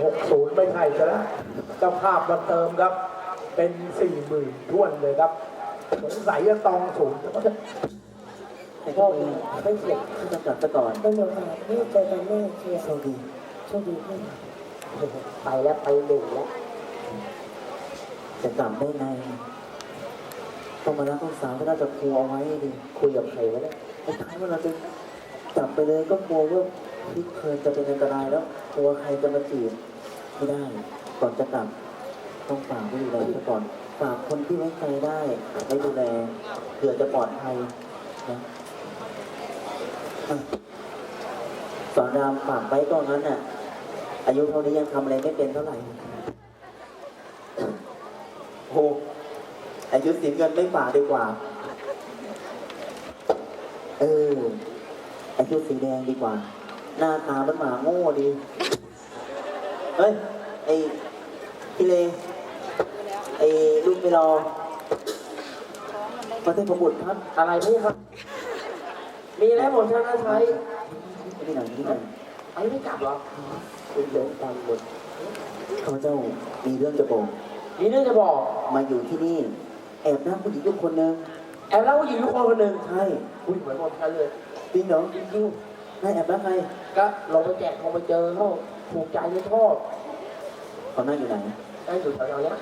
60 ไม่ใช่ซะแล้วเจ้าภาพมาเติมครับ เป็น 40,000ท้วนเลยครับ สงสัยจะตองสูงแต่ก็มีไม่เสร็จที่จะกลับไปก่อนไม่มีโอกาสที่เจอกันแน่เชียร์โชคดีโชคดีขึ้นไปแล้วไปหนึ่งแล้ว จะกลับได้ไงต้องมารักลูกสาวก็น่าจะครัวเอาไว้ดิคุยกับใครวะเนี่ยไอ้ท้ายว่าเราจะกลับไปเลยก็กลัวว่าพี่เคยจะเป็นอันตรายแล้ว กลัวใครจะมาจีบไม่ได้ ก่อนจะกลับ ต้องฝากไว้ดูแลซะก่อนฝากคนที่ไว้ใจได้ไว้ดูแลเผื่อจะปลอดภัยนะอะสอนรามฝากไว้ก็งั้นน่ะ อายุเท่านี้ยังทำอะไรไม่เป็นเท่าไหร่ โอ้อายุสีเงินไม่ฝากดีกว่า เอออายุสีแดงดีกว่า หน้าตามันหมาโง่ดี เฮ้ย ไอ้พี่เลไอ้ลูกไปรอประเทศประบุตรครับ อะไรนี่ครับ มีแล้วหมดชนะชัยไม่ได้หนังที่ไหนไอ้ไม่กลับเหรอเป็นเดินตามหมดข้าพเจ้ามีเรื่องจะบอกมีเรื่องจะบอก มาอยู่ที่นี่ แอบนั่งผู้หญิงทุกคนหนึงแอบเล่าผู้หญิงทุกคนคนหนึ่งใช่อุ้ยเหมือนคนกันเลยจริงเหรอจริงนายแอบนั่งใครๆก็ลงไปแจกลงไปเจอเขา ถูกใจไม่ชอบเขานั่งอยู่ไหนได้อยู่แถวๆเนี้ย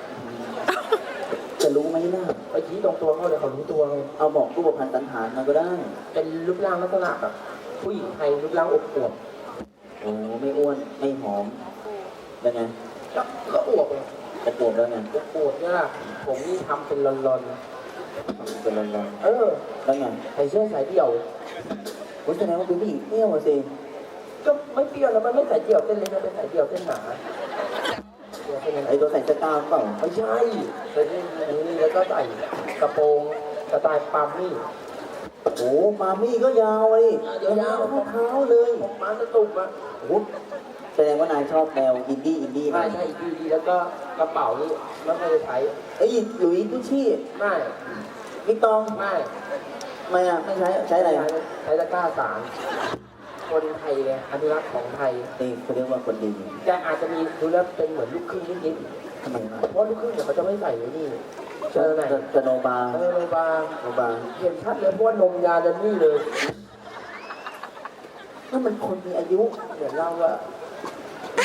จะรู้ไหมนะไปชี้ตรงตัวเขาเลยเขารู้ตัวเลยเอาบอกรูปพันธ์สันฐานมาก็ได้ เป็นรูปร่างลักษณะแบบผู้หญิงไทยรูปร่างอบอวบโอ้ไม่อ้วนไม่หอมยังไงก็ก็อวบเลยจะปวดแล้วไงจะปวดเนี่ยล่ะผมนี่ทำเป็นลอนเป็นร้อนๆเออๆแล้วไงใส่เสื้อสายเดี่ยวคุณแสดงว่าเป็นผู้หญิงเที่ยวอะสิ ก็ไม่เปรี้ยวแล้วมันไม่สายเดี่ยวเส้นเล็กมันเป็นสายเดี่ยวเส้นหนาเดี่ยวเส้นนั้นไอตัวใส่เสื้อกล้ามเปล่าไม่ใช่ใส่เส้นนี้แล้วก็ใส่กระโปรงสไตล์ปาล์มนี่โอ้ปามี่ก็ยาวเลยยาวๆเท่าเท้าเลยผมมาสตุกอะโอ้แสดงว่านายชอบแนวอินดี้อินดี้ใช่ใช่ดีดีแล้วก็กระเป๋านี่ไม่เคยใช้เอ้ยหลุยส์กุชชี่ไม่วิกตองไม่ไม่อะไม่ใช้ใช้อะไรใช้ตะกร้าสาร คนไทยเลยอนุรักษ์ของไทย นี่เขาเรียกว่าคนดีแต่อาจจะมีดูแล้วเป็นเหมือนลูกครึ่งนิดทำไมมาๆเพราะลูกครึ่งเนี่ยเขาจะไม่ใส่ไว้นี่เจอไหนสโนบาร์เออโนบาโนบาร์เห็นชัดเลยเพราะว่านมยาจะนี่เลยนั่นมันคนมีอายุเหมือนเราอะ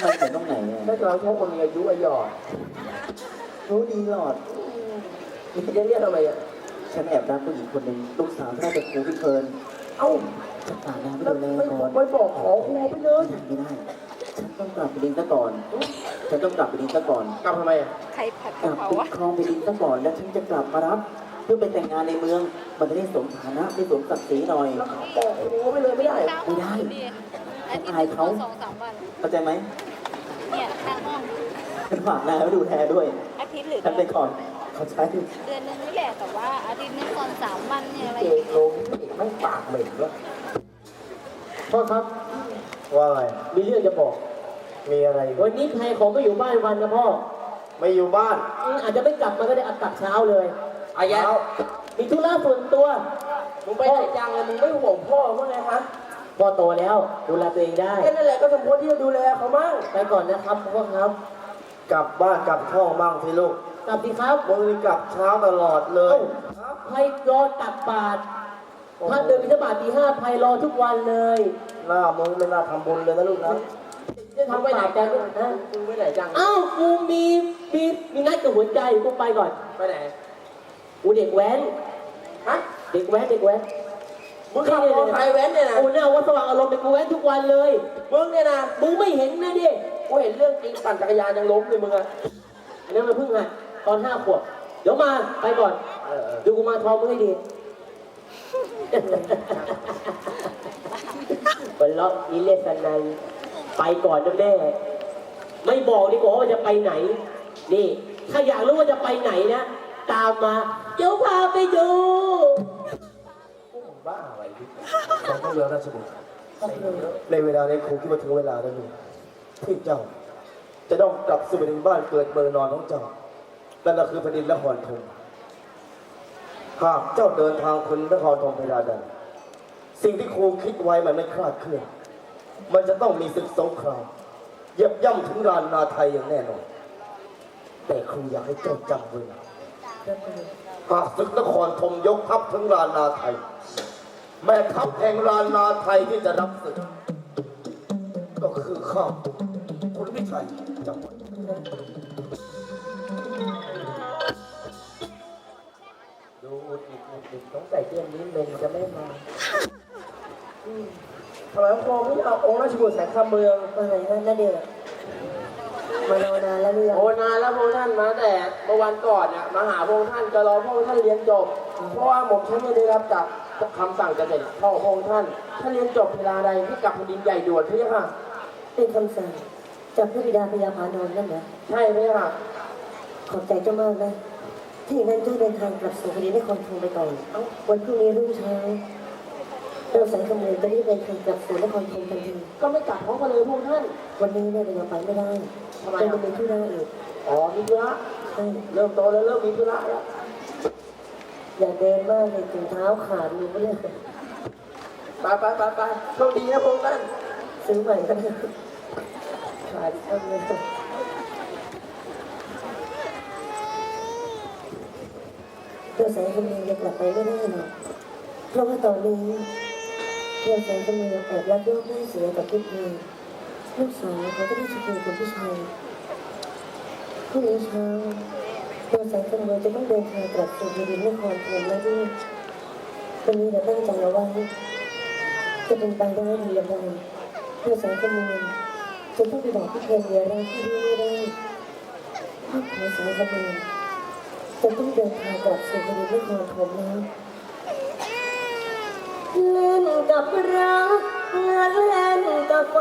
มันเห็นตรงไหนอะถ้าเราชอบคนมีอายุอาหยอดรู้ดีหลอดจะเรียกทำไมอะฉันแอบรักผู้หญิงคนหนึ่งลูกสาวน่าจะครูพี่เพิร์น เอ้าจะฝากนางไปแล้วดูแลไม่ก่อนไม่บอกขอครูไปเลย ไม่ได้ ฉันต้องกลับไปดินซะก่อน ฉันต้องกลับไปดินซะก่อน กลับทำไมอะใครผัดกกะลับเพราไปวะครองไปดินซะก่อน แล้วฉันจะกลับมารับ เพื่อไปแต่งงานในเมือง มันจะได้สมฐานะได้สมศักดิ์ศรีหน่อย แล้วเขาบอกครูไปเลยไม่ได้เหรอไม่ได้อาทิตย์อายเขาสองสามวัน เข้าใจไหมเนี่ยข้างห้อง ฉันฝากนายไว้ดูแลด้วย อาทิตย์หรือฉันไปเดือนก่อน เขาใช้เดือนนึงนี่แหละแต่ว่าอาทิตย์นึงก่อนสามวันเนี่ยอะไรเกงลงนี่ไม่ปากเหม็นวะพ่อครับ ว่าไงมีเรื่องจะบอก มีอะไรวันนี้ใครของไม่อยู่บ้านวันนะพ่อไม่อยู่บ้านอืมอาจจะไม่กลับมาก็ได้อากลับเช้าเลย อายะเช้ามีธุระส่วนตัวมึงไปไหนจังเลยมึงไม่ห่วงพ่อมั้างไงฮะพ่อโตแล้ว ดูแลตัวเองได้ แค่นั่นแหละก็สมควรที่จะดูแลเขามั่งไปก่อนนะครับพ่อครับ กลับบ้านกลับช่องบ้างสิลูก กลับดีครับมึงนี่กลับเช้าตลอดเลเอ้ายให้รอตักบาตรพระเดินบิณฑบาตตีห้าภัยรอทุกวันเลยหน้ามึงไม่น่าทำบุญเลยนะลูกนะจะทำไปไหนจังนะมึงไปไหนจัง อ้าวกูมีมีมีนัดกับหัวใจกูไปก่อนไปไหน กูเด็กแว้นฮะ เด็กแว้นเด็กแว้นมึงขับมอเตอร์ไซค์แว้นเนี่ยนะโอ้หน้าวัดสว่างอารมณ์เป็นกูแว้นทุกวันเลย มึงเนี่ยนะ มึงไม่เห็นนะดิกูเห็นเรื่องจริงปั่นจักรยานยังล้มเลยมึงอะอันนั้นมันเพิ่งหัด ตอนห้าขวบ เดี๋ยวมาไปก่อน ดูกูมาทองมึงให้ดีเป็นเลาะอีเลสนันไปก่อนนะแม่ ไม่บอกดีกว่าว่าจะไปไหน นี่ ถ้าอยากรู้ว่าจะไปไหนนะ ตามมา เดี๋ยวพาไปดูบ้าอะไรดิเราต้องเรียนราชบุตรในเวลานี้ครูคิดว่าถึงเวลาแล้วลูกที่เจ้า จะต้องกลับสู่แผ่นดินบ้านเกิดเมืองนอนของเจ้า นั่นก็คือแผ่นดินนครธมหากเจ้าเดินทางคนนครธมเวลาใดสิ่งที่ครูคิดไว้มันไม่คลาดเคลื่อน มันจะต้องมีศึกสงครามเยียบย่ำถึงลานนาไทยอย่างแน่นอน แต่ครูอยากให้เจ้าจำไว้นะหากศึกนครธมยกทัพถึงลานนาไทย แม่ทัพแห่งลานนาไทยที่จะรับศึก ก็คือข้าคุณวิชัยจำไว้ ใส่เตี้ยนนี้เลนจะไม่มาอืมทำไมพระองค์ไม่เอาองค์ราชบุตรแสงคำเมืองมาไหนนั่นนะเดือมารอนานแล้วหรือยังโอ้นานแล้วพระองค์ท่านมาแต่เมื่อวันก่อนเนี่ยมาหาพระองค์ท่านจะรอพระองค์ท่านเรียนจบ เพราะว่าหม่อมฉันไม่ได้รับจากคำสั่งจากเสด็จพ่อพระองค์ท่านถ้าเรียนจบเวลาใดให้กลับแผ่นดินใหญ่ด่วนพี่ค่ะ เป็นคำสั่งจากพระบิดาพญาพานนท์นั่นนะใช่พี่ค่ะ ขอบใจเจ้ามากนะ ที่อย่างนั้นเจ้าเดินทางกลับสู่คดีนครธมไปก่อนวันพรุ่งนี้รุ่งเช้าเราสายขโมยจะรีบเดินทางกลับสู่นครธมทันทีก็ไม่กลับพร้อมกันเลยพระองค์ท่าน วันนี้เนี่ยเรายังไปไม่ได้ทำไมเราอะจะมีธุระอีกอ๋อมีธุระใช่เริ่มโตแล้วเริ่มมีธุระแล้วอย่าเดินมากเลยถึงเท้าขาดอยู่เลยไปไปไปไปโชคดีนะพระองค์ท่านซื้อใหม่ก็ได้ขาดอันเลย เราสายขโมยยังกลับไปไม่ได้หรอกเพราะว่าตอนนี้เราสายขโมยแอบยักยอกหน้าเสือกับพิพีลูกสาวเขาก็ได้ชคือคุณผู้ชายพรุ่งนี้เช้าเราสายขโมยจะต้องเดินทางกลับสู่แผ่นดินนครพนมแล้วด้วยวันนี้เราตั้งใจเอาไว้จะเป็นไปได้ดีอย่างไรเพื่อสายขโมยจะต้องไปบอกพี่เพนเมียเราที่นี่ได้พ่อของสายขโมย จะต้องเดินทางกลับสู่แผ่นดินนครพนมแล้วเล่นกับรักเล่นกับไฟ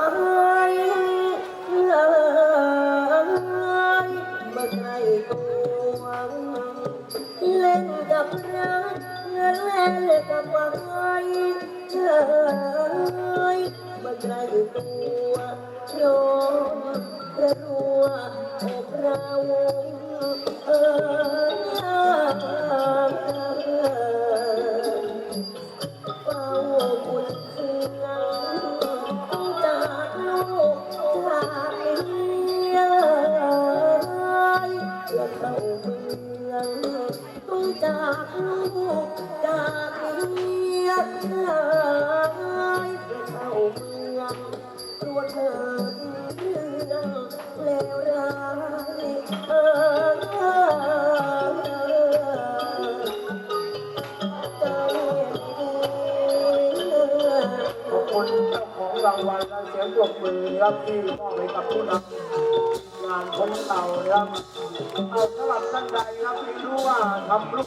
เลยมาใกล้ตัวเล่นกับรักเล่นกับไฟเลยมาใกล้ตัวโชมระรัวอกเรา เออเฝ้าคุณเคืองต้องจากลูกจาเมียเข้าเมืองต้องจากลูกจาเมียเข้าเมืองตัวเธอ เลวร้ายเออขอบคุณเจ้าของรางวัลและเสียงปรบมือรับที่มอบให้กับผู้นำงานของเราครับเอาสำหรับท่านใดครับที่รู้ว่าทำลูก